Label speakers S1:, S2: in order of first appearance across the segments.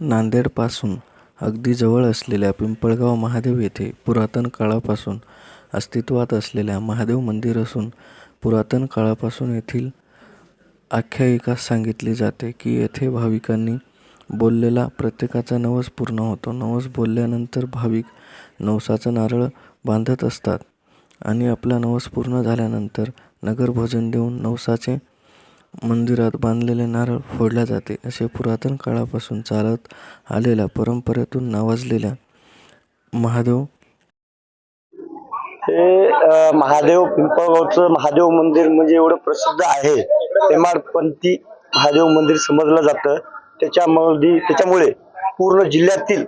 S1: नांदेडपासून अगदी जवळ असलेल्या पिंपळगाव महादेव येथे पुरातन काळापासून अस्तित्वात असलेल्या महादेव मंदिर असून पुरातन काळापासून येथील आख्यायिका सांगितली जाते की येथे भाविकांनी बोललेला प्रत्येकाचा नवस पूर्ण होतो. नवस बोलल्यानंतर भाविक नवसाचं नारळ बांधत असतात आणि आपला नवस पूर्ण झाल्यानंतर नगरभोजन देऊन नवसाचे मंदिरात बांधलेले नारळ फोडल्या जाते असे पुरातन काळापासून चालत आलेल्या परंपरेतून नावाजलेल्या महादेव
S2: हे महादेव पिंपळगावचं महादेव मंदिर म्हणजे एवढं प्रसिद्ध आहे. हेमाडपंथी महादेव मंदिर समजलं जातं. त्याच्यामध्ये त्याच्यामुळे पूर्ण जिल्ह्यातील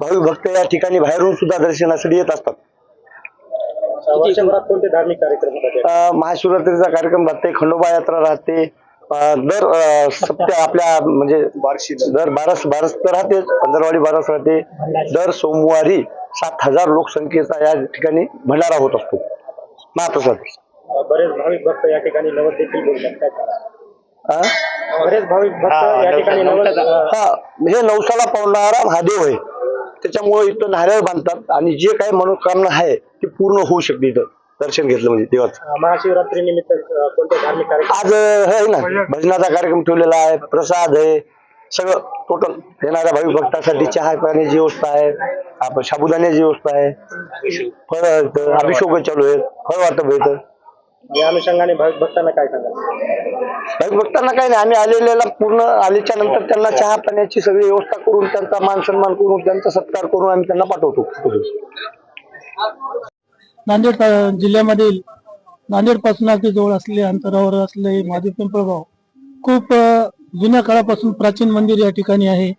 S2: भाविक भक्त या ठिकाणी बाहेरून सुद्धा दर्शनासाठी येत असतात.
S3: कोणते धार्मिक कार्यक्रम होतात?
S2: अ, महाशिवरात्रीचा कार्यक्रम राहते खंडोबा यात्रा राहते दर अ, सप्त्या आपल्या म्हणजे बारशी दर बारस बारस तर राहते पंधरवाडी बारस राहते. दर सोमवारी सात हजार लोकसंख्येचा या ठिकाणी भंडारा होत असतो. महाप्रसाद.
S3: बरेच भाविक भक्त या ठिकाणी नवस देखील बोलतात काय सांगाल?
S2: अ?
S3: बरेच भाविक भक्त या ठिकाणी नवस
S2: हा हे नवसाला पावणारा महादेव आहे. त्याच्यामुळे इथं नारळ बांधतात आणि जे काही मनोकामना आहे ती पूर्ण होऊ शकते इथं. दर्शन घेतलं म्हणजे देवाचं.
S3: महाशिवरात्री निमित्त अ, कोणते धार्मिक कार्यक्रम?
S2: आज हे आहे ना भजनाचा कार्यक्रम ठेवलेला आहे प्रसाद आहे सगळं टोटल येणाऱ्या भाविक भक्तासाठी चहा पाण्याची व्यवस्था आहे आपण साबुदाण्याची व्यवस्था आहे फळ अभिषेक चालू आहेत फळ वाटप येतं
S3: या अनुषंगाने भाविक भक्तांना काय सांगाल?
S2: भाविक भक्तांना काही नाही आम्ही आलेल्याला पूर्ण आल्याच्यानंतर त्यांना चहा पाण्याची सगळी व्यवस्था करून त्यांचा मान सन्मान करून त्यांचा सत्कार करून आम्ही त्यांना पाठवतो.
S4: नांदेड जिल्ह्यामधील नांदेडपासून अगदी जवळ असले अंतरावर असले महादेव पिंपळगाव खूप जुन्या काळापासून प्राचीन मंदिर या ठिकाणी आहे.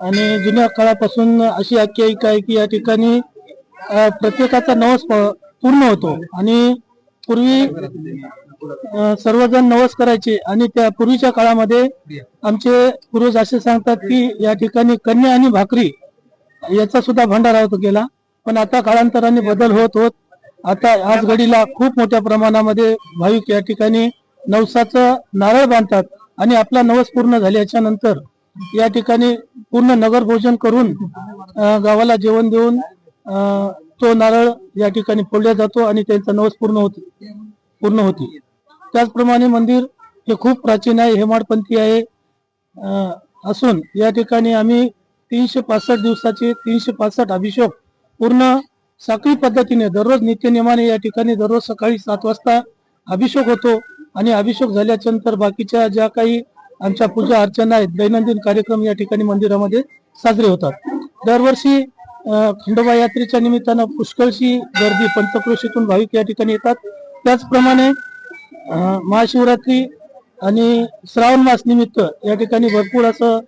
S4: आणि जुन्या काळापासून अशी आख्यायिका आहे की या ठिकाणी प्रत्येकाचा नवस प- पूर्ण होतो. आणि पूर्वी सर्वजण नवस करायचे आणि त्या पूर्वीच्या काळामध्ये आमचे पूर्वज असे सांगतात की या ठिकाणी कन्या आणि भाकरी याचा सुद्धा भंडारा होतो गेला. पण आता काळांतराने बदल होत होत आता आज घडीला खूप मोठ्या प्रमाणामध्ये भाविक या ठिकाणी नवसाचं नारळ बांधतात आणि आपला नवस पूर्ण झाल्याच्यानंतर या ठिकाणी पूर्ण नगर भोजन करून गावाला जेवण देऊन तो नारळ या ठिकाणी फोडला जातो आणि त्यांचा नवस पूर्ण होते पूर्ण होते. त्याचप्रमाणे मंदिर हे खूप प्राचीन आहे हेमाडपंथी आहे असून या ठिकाणी आम्ही तीनशे पासष्ट दिवसाचे तीनशे पासष्ट अभिषेक पूर्ण साखळी पद्धतीने दररोज नित्यनियमाने या ठिकाणी दररोज सकाळी सात वाजता अभिषेक होतो आणि अभिषेक झाल्याच्यानंतर बाकीच्या ज्या काही आमच्या पूजा अर्चना आहेत दैनंदिन कार्यक्रम या ठिकाणी मंदिरामध्ये साजरे होतात. दरवर्षी खंडोबा यात्रेच्या निमित्तानं पुष्कळशी गर्दी पंचक्रोशीतून भाविक या ठिकाणी येतात. त्याचप्रमाणे महाशिवरात्री आणि श्रावण मास निमित्त या ठिकाणी भरपूर असं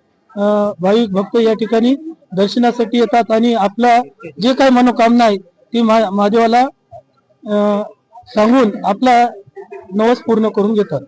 S4: भाविक भक्त या ठिकाणी दर्शनासाठी येतात आणि आपला जे काही मनोकामना आहे ती महादेवाला अं, सांगून आपला नवस पूर्ण करून घेतात.